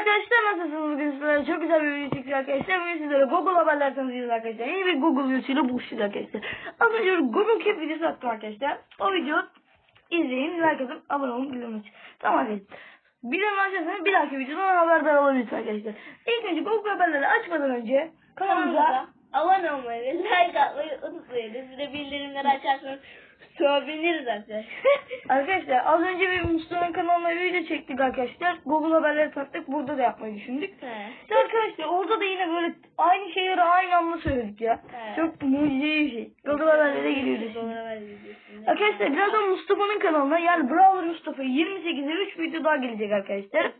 arkadaşlar nasılsınız bugün sizlere çok güzel bir video çekiyor arkadaşlar. Bugün sizlere Google haberler tanıtacağız arkadaşlar. Yeni bir Google videosuyla buluşacağız arkadaşlar. Az önce Google Keep videosu attım arkadaşlar. O video izleyin, like atıp abone olun bildirim açın. Tamam arkadaşlar. Bildirim açarsanız bir dahaki videodan haberdar olabilirsiniz arkadaşlar. İlk önce Google haberleri açmadan önce kanalımıza abone olmayı like atmayı unutmayın. Bir de bildirimleri açarsanız seviniriz zaten. Arkadaşlar az önce bir Mustafa'nın kanalına video çektik arkadaşlar. Google haberleri tanıttık. Burada da yapmayı düşündük. He. İşte arkadaşlar orada da yine böyle aynı şeyleri aynı anda söyledik ya. Evet. Çok mucizevi bir şey. Google haberlere giriyoruz. Arkadaşlar birazdan Mustafa'nın kanalına yani Brawler Mustafa 28'e 3 video daha gelecek arkadaşlar.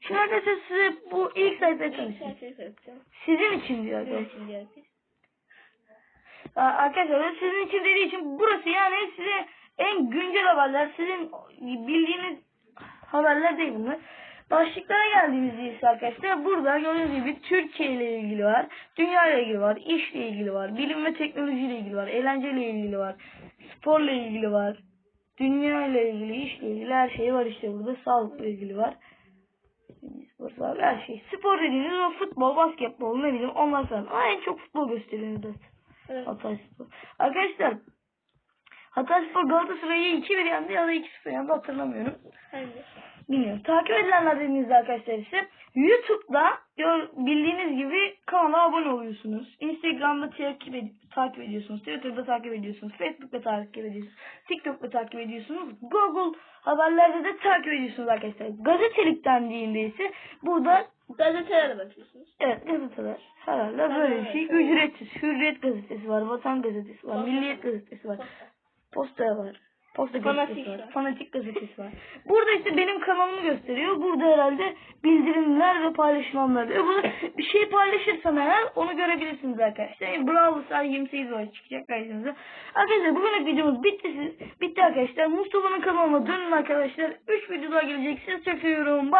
Şimdi arkadaşlar size bu ilk sayfayı söyleyeceğim. Sizin için diyor arkadaşlar. için diyor ki. Aa, Arkadaşlar sizin için dediği için burası yani size en güncel haberler sizin bildiğiniz haberler değil bunlar. Başlıklara geldiğimizde ise arkadaşlar burada gördüğünüz gibi Türkiye ile ilgili var, dünya ile ilgili var, işle ilgili var, bilim ve teknoloji ile ilgili var, eğlenceyle ilgili var, sporla ilgili var, dünya ile ilgili, işle ilgili her şey var işte burada, sağlıkla ilgili var. Spor falan her şey. Spor dediğiniz o futbol, basketbol ne bileyim onlar falan. Ama en çok futbol gösteriyor zaten. Evet. Hatay Spor. Arkadaşlar Hatay Spor Galatasaray'ı 2-1 yendi ya da 2-0 yendi hatırlamıyorum. Hangi? Bilmiyorum. Takip edilenler dediğinizde arkadaşlar ise YouTube'da bildiğiniz gibi kanala abone oluyorsunuz. Instagram'da takip, ed- takip ediyorsunuz. Twitter'da takip ediyorsunuz. Facebook'ta takip ediyorsunuz. TikTok'ta takip ediyorsunuz. Google haberlerde de takip ediyorsunuz arkadaşlar. Gazetelik dendiğinde ise burada Gazetelere bakıyorsunuz. Evet gazeteler herhalde böyle bir şey. Ücretsiz. Hürriyet gazetesi var. Vatan gazetesi var. Milliyet gazetesi var. Posta var. Posta Fanatik gazetesi var. Fanatik gazetesi var. Burada işte benim kanalımı gösteriyor. Burada herhalde bildirimler ve paylaşılanlar. Ve burada bir şey paylaşırsam eğer onu görebilirsiniz arkadaşlar. Yani Bravo Star 28 var çıkacak karşınıza. Arkadaşlar bugünlük videomuz bitti. Siz, bitti arkadaşlar. Mustafa'nın kanalına dönün arkadaşlar. 3 video daha gelecek. Sizi seviyorum. Bye.